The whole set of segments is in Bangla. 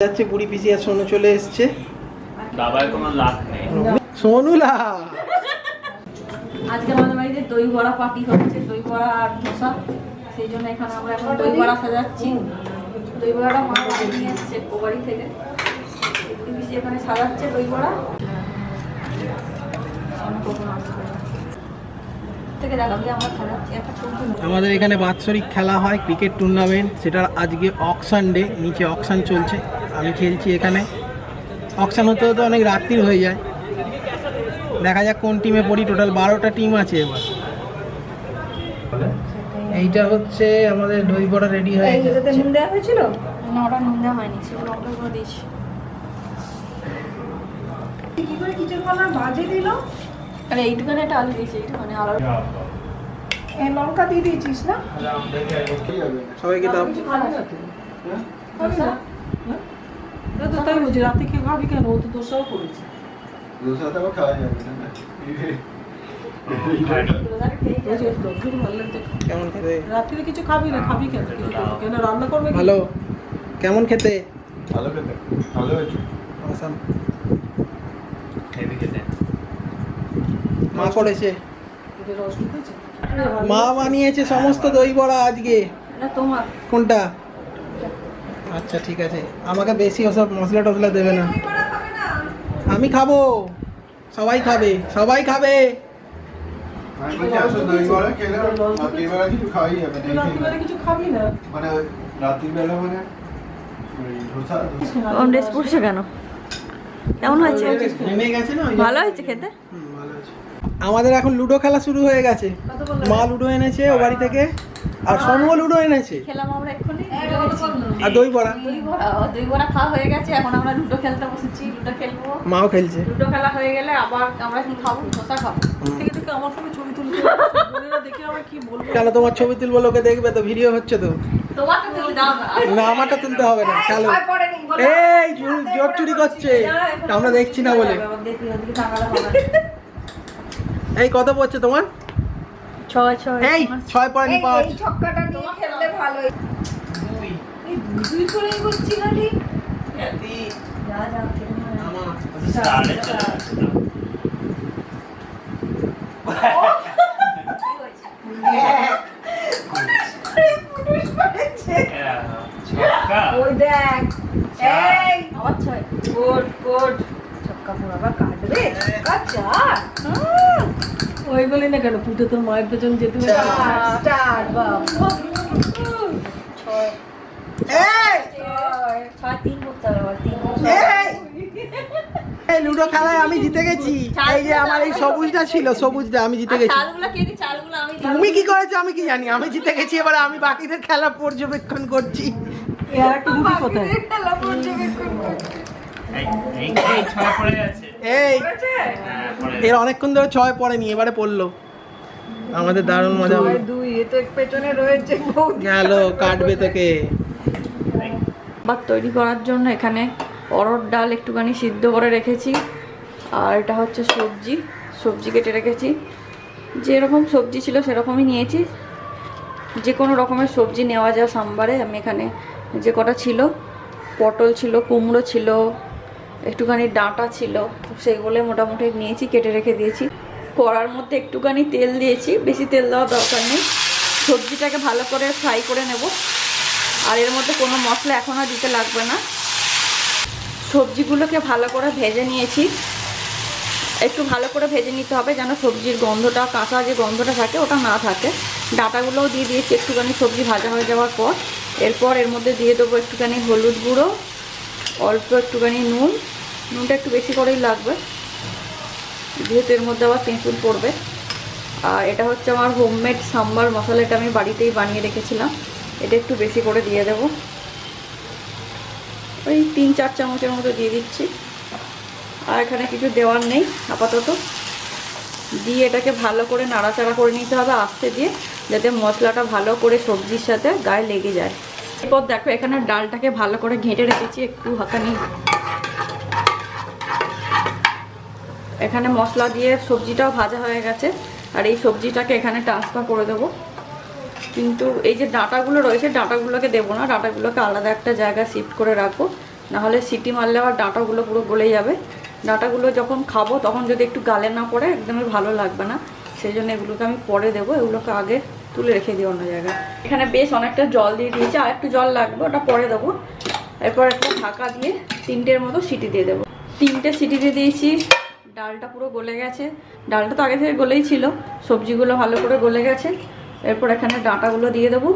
যাচ্ছে বুড়ি পিসি আর সোনু চলে এসছে। বাবার কোনো লাভ নেই। সোনুলা! আজকে আমাদের বাড়িতে দই বড়া পার্টি হচ্ছে দই বড়া আর ধোসা। সেই জন্য এখানে আমরা এখন দই বড়া সাজাচ্ছি। দই বড়াটা মা বাড়ি নিয়ে এসছে ও বাড়ি থেকে পিসি এখানে সাজাচ্ছে দই বড়া থেকে দেখাবো যে আমরা সাজাচ্ছি একটা আমাদের এখানে বাৎসরিক খেলা হয় ক্রিকেট টুর্নামেন্ট সেটা আজকে অকশান ডে নিচে অকশান চলছে। আমি খেলছি এখানে। অকশান হতে হতে অনেক রাত্রির হয়ে যায়। দেখা যাক কোন টিমে পড়ি। টোটাল বারোটা টিম আছে এবার। এইটা হচ্ছে আমাদের দই বড়া রেডি হয়ে গেছে নুন দেওয়া হয়েছিল? না ওটা নুন দেওয়া হয়নি সেগুলো অল্প করে দিয়েছি কি করে কিচেন দিল? আরে এইটুখানে একটা আলু দিয়েছি এইটুখানে আলু। এ লঙ্কা দিয়ে দিয়েছিস না? সবাইকে দাও। তো তাই বলছি রাতে কে খাবি কেন? ও তো দোষাও করেছে। দোসাতে আবার খাওয়া যাবে না? ভালো কেমন খেতে? কিছু খাবি না? খাবি কেন? কিছু কেন? রান্না করবে ভালো। কেমন খেতে? ভালো খেতে। ভালো হয়েছে. খেতে। মা করেছে। মা বানিয়েছে সমস্ত দই বড়া আজকে। এটা কোনটা? আচ্ছা ঠিক আছে। আমাকে বেশি ওসব মশলা টসলা দেবে না। আমি খাব। সবাই খাবে। সবাই খাবে। পড়ছে কেন? কেমন হয়েছে। ভালো হয়েছে খেতে। আমাদের এখন লুডো খেলা শুরু হয়ে গেছে। মা লুডো এনেছে ও বাড়ি থেকে। আর সোনুও লুডো এনেছে। খেলাম আমরা এক্ষুনি। আর দই বড়া? দই বড়া দই বড়া খাওয়া হয়ে গেছে এখন আমরা লুডো খেলতে বসেছি লুডো খেলব। মাও খেলছে। লুডো খেলা হয়ে গেলে আবার আমরা কি খাব ধোসা খাব। থেকে থেকে আমার সঙ্গে ছবি তুলতে বোনেরা দেখে আমার কি বলব। কেন তোমার ছবি তুলবো লোকে দেখবে তো ভিডিও হচ্ছে তো। না। না আমারটা তুলতে হবে না চলো এই জোর- চুরি করছে। আমরা দেখছি না বলে। এই কত পড়ছে তোমার? ছয় ছয় এই ছয় পয়েন্ট পাঁচ ছক্কাটা নিয়ে খেললে ভালোই। দুই। করে করছি না ঠিক যা যা না। স্টারে চলে যাচ্ছে তো। হ্যাঁ, ছক্কা। ওই দেখ এই আবার ছয় গুড গুড ছক্কা পোড়াবা কাটবে ছক্কা চার ওই বলি না কেন? পুজো তোর মায়ের পেছন যেতে এই! লুডো খেলায় আমি জিতে গেছি। এই যে আমার এই সবুজটা ছিল সবুজটা আমি জিতে গেছি। তুমি কি করেছ? আমি কি জানি। আমি জিতে গেছি এবার আমি বাকিদের খেলা পর্যবেক্ষণ করছি। কোথায় হ্যাঁ, এর অনেকক্ষণ ধরে ছয় পড়েনি এবারে পড়ল। আমাদের দারুণ মজা হলো। দুই এ তো পেছনে রয়েছে গেল কাটবে তোকে। ভাত তৈরি করার জন্য এখানে অরড় ডাল একটুখানি সিদ্ধ করে রেখেছি। আর এটা হচ্ছে সবজি সবজি কেটে রেখেছি। যেরকম সবজি ছিল সেরকমই নিয়েছি। যে কোনো রকমের সবজি নেওয়া যায় সাম্বারে। আমি এখানে যে কটা ছিল পটল ছিল কুমড়ো ছিল একটুখানি ডাঁটা ছিল সেগুলো মোটামুটি নিয়েছি কেটে রেখে দিয়েছি। কড়ার মধ্যে একটুখানি তেল দিয়েছি। বেশি তেল দেওয়ার দরকার নেই। সবজিটাকে ভালো করে ফ্রাই করে নেব। আর এর মধ্যে কোনো মশলা এখন আর দিতে লাগবে না। সবজিগুলোকে ভালো করে ভেজে নিয়েছি। একটু ভালো করে ভেজে নিতে হবে যেন সবজির গন্ধটা, কাঁচা যে গন্ধটা থাকে ওটা না থাকে। ডাটাগুলোও দিয়ে দিয়েছি একটুখানি সবজি ভাজা হয়ে যাওয়ার পর। এরপর এর মধ্যে দিয়ে দেবো একটুখানি হলুদ গুঁড়ো, অল্প একটুখানি নুন। নুনটা একটু বেশি করেই লাগবে। যেহেতু এর মধ্যে আবার তেঁতুল পড়বে। আর এটা হচ্ছে আমার হোমমেড সাম্বার মশলা এটা আমি বাড়িতেই বানিয়ে রেখেছিলাম। এটা একটু বেশি করে দিয়ে দেব। ওই তিন, চার চামচের মতো দিয়ে দিচ্ছি। আর এখানে কিছু দেওয়ার নেই, আপাতত। দিয়ে এটাকে ভালো করে নাড়াচাড়া করে নিতে হবে আস্তে দিয়ে, যাতে মশলাটা ভালো করে সবজির সাথে গায়ে লেগে যায়। এরপর দেখো, এখানে ডালটাকে ভালো করে ঘেঁটে রেখেছি, একটু হাঁকানি এখানে মশলা দিয়ে সবজিটাও ভাজা হয়ে গেছে। আর এই সবজিটাকে এখানে ট্রান্সফার করে দেবো। কিন্তু এই যে ডাঁটাগুলো রয়েছে, ডাঁটাগুলোকে দেবো না। ডাঁটাগুলোকে আলাদা একটা জায়গায় শিফট করে রাখব। নাহলে সিটি মারলে আবার ডাঁটাগুলো পুরো গলে যাবে। ডাঁটাগুলো যখন খাব, তখন যদি একটু গালে না পড়ে, একদমই ভালো লাগবে না। সেই জন্য এগুলোকে আমি পরে দেবো। এগুলোকে আগে তুলে রেখে দিই অন্য জায়গায়। এখানে বেশ অনেকটা জল দিয়ে দিয়েছি। আর একটু জল লাগবে, ওটা পরে দেবো। এরপর একটা ঢাকা দিয়ে তিনটের মতো সিটি দিয়ে দেবো। তিনটে সিটি দিয়ে দিয়েছি। ডালটা পুরো গলে গেছে। ডালটা তো আগে থেকে গলেই ছিল। সবজিগুলো ভালো করে গলে গেছে। এরপর এখানে ডাঁটাগুলো দিয়ে দেবো।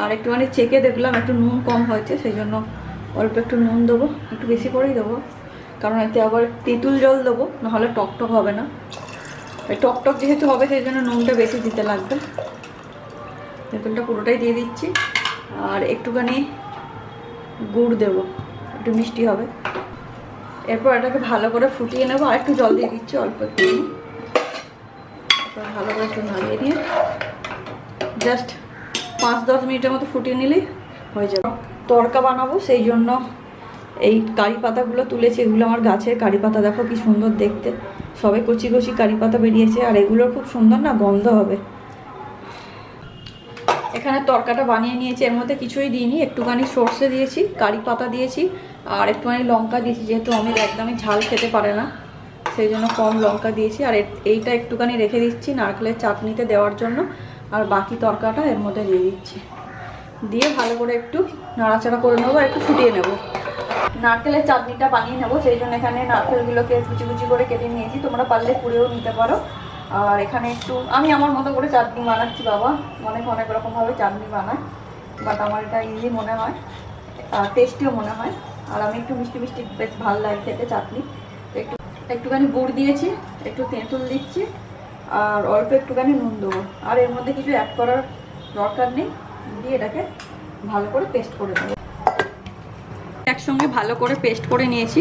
আর একটুখানি চেকে দেখলাম একটু নুন কম হয়েছে, সেই জন্য অল্প একটু নুন দেবো। একটু বেশি করেই দেবো। কারণ এতে আবার তেঁতুল জল দেবো, নাহলে টকটক হবে না। এই টকটক যেহেতু হবে, সেই জন্য নুনটা বেশি দিতে লাগবে। তেঁতুলটা পুরোটাই দিয়ে দিচ্ছি। আর একটুখানি গুড় দেবো। একটু মিষ্টি হবে। এরপর এটাকে ভালো করে ফুটিয়ে নেব। আর একটু জল দিয়ে দিচ্ছি অল্প একটু। ভালো করে একটু নাড়িয়ে নিয়ে জাস্ট পাঁচ দশ মিনিটের মতো ফুটিয়ে নিলেই হয়ে যাবে। তরকা বানাবো, সেই জন্য এই কারি পাতাগুলো তুলেছি, এগুলো আমার গাছের কারি পাতা। দেখো কি সুন্দর দেখতে। সবে কচি কচি কারি পাতা বেরিয়েছে, আর এগুলোর খুব সুন্দর না, গন্ধ হবে। এখানে তরকাটা বানিয়ে নিয়েছি, এর মধ্যে কিছুই দিইনি। একটুখানি সর্ষে দিয়েছি, কারি পাতা দিয়েছি আর একটুখানি লঙ্কা দিয়েছি, যেহেতু আমি একদমই ঝাল খেতে পারে না, সেই জন্য কম লঙ্কা দিয়েছি। আর এইটা একটুখানি রেখে দিচ্ছি নারকেলের চাটনিতে দেওয়ার জন্য, আর বাকি তরকাটা এর মধ্যে দিয়ে দিচ্ছি। দিয়ে ভালো করে একটু নাড়াচাড়া করে নেব একটু ফুটিয়ে নেব। নারকেলের চাটনিটা বানিয়ে নেব, সেই জন্য এখানে নারকেলগুলোকে কুচি কুচি করে কেটে নিয়েছি, তোমরা পারলে পুড়েও নিতে পারো। আর এখানে একটু, আমি আমার মতো করে চাটনি বানাচ্ছি বাবা, অনেক অনেক রকমভাবে চাটনি বানায় বাট আমার এটা ইজি মনে হয় টেস্টিও মনে হয়। আর আমি একটু মিষ্টি মিষ্টি বেশ ভালো লাগে খেতে, চাটনি। একটু, একটুখানি গুড় দিয়েছি, একটু তেঁতুল দিচ্ছি, আর অল্প একটুখানি নুন দেবো। আর এর মধ্যে কিছু অ্যাড করার দরকার নেই, দিয়ে এটাকে ভালো করে পেস্ট করে দেবো একসঙ্গে ভালো করে পেস্ট করে নিয়েছি।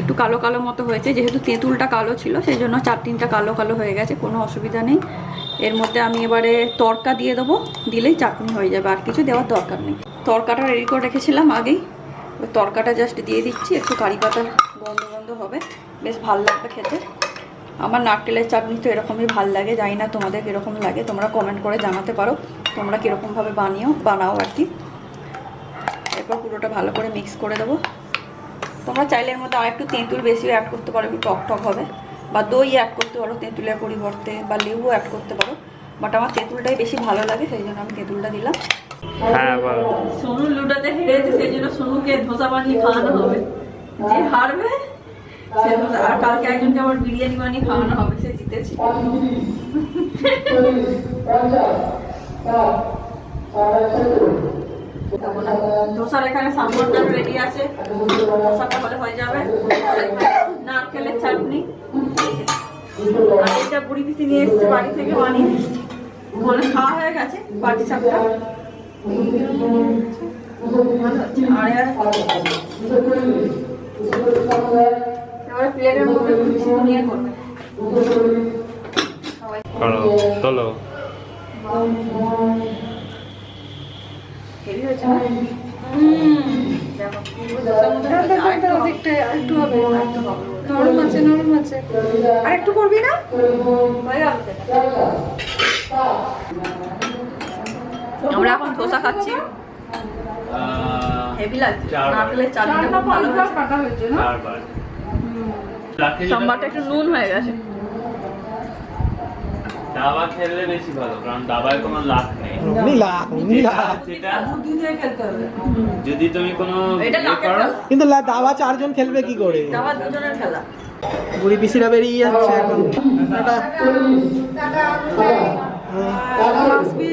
একটু কালো কালো মতো হয়েছে, যেহেতু তেঁতুলটা কালো ছিল, সেই জন্য চাটনিটা কালো কালো হয়ে গেছে, কোনো অসুবিধা নেই। এর মধ্যে আমি এবারে তরকা দিয়ে দেবো, দিলেই চাটনি হয়ে যাবে, আর কিছু দেওয়ার দরকার নেই। তরকাটা রেডি করে রেখেছিলাম আগেই তরকাটা জাস্ট দিয়ে দিচ্ছি, একটু কারি পাতার গন্ধ গন্ধ হবে। বেশ ভালো লাগবে খেতে। আমার নারকেলের চাটনি তো এরকমই ভালো লাগে, জানি না তোমাদের কীরকম লাগে, তোমরা কমেন্ট করে জানাতে পারো। তোমরা কীরকমভাবে বানিও, বানাও আর কি। এরপর পুরোটা ভালো করে মিক্স করে দেবো। তোমরা চাইলে এর মধ্যে আর একটু তেঁতুল বেশিও অ্যাড করতে পারো, একটু টক টক হবে। বা দই অ্যাড করতে পারো তেঁতুলের পরিবর্তে, বা লেবু অ্যাড করতে পারো। বাট আমার তেঁতুলটাই বেশি ভালো লাগে, সেই জন্য আমি তেঁতুলটা দিলাম। হ্যাঁ বলো। সোনু লুডোতে হেরেছে, সেই জন্য সোনুকে ধোসা বানিয়ে খাওয়ানো হবে। যে হারবে, সে আর কালকে একজনকে আবার বিরিয়ানি বানিয়ে খাওয়ানো হবে, সে জিতেছে। ধোসার এখানে সাম্বারটা রেডি আছে। ধোসাটা হলে হয়ে যাবে। নারকেলের চাটনি। আর এটা বুড়ি পিসি নিয়ে এসেছে বাড়ি থেকে বানিয়ে। মানে খাওয়া হয়ে গেছে, বাটি সাপটা চলো। নরম আছে নরম আছে আর একটু করবি না। আমরা এখন ধোসা খাচ্ছি। হেভি লাগছে। চারবার। নারকেলের চাটনিটা খুব ভালো হয়েছে। সাম্বারটা একটু নুন হয়ে গেছে। দাবা খেললে বেশি ভালো কারণ দাবায় কোনো লাখ নেই। নীলা নীলা যেটা খেলতে হবে। যদি তুমি কোনো ইয়ে। কিন্তু লা- দাবা চারজন খেলবে কি করে? আবার দুজনের খেলা। বুড়ি পিসিরা বেরিয়ে যাচ্ছে এখন। क्लास भी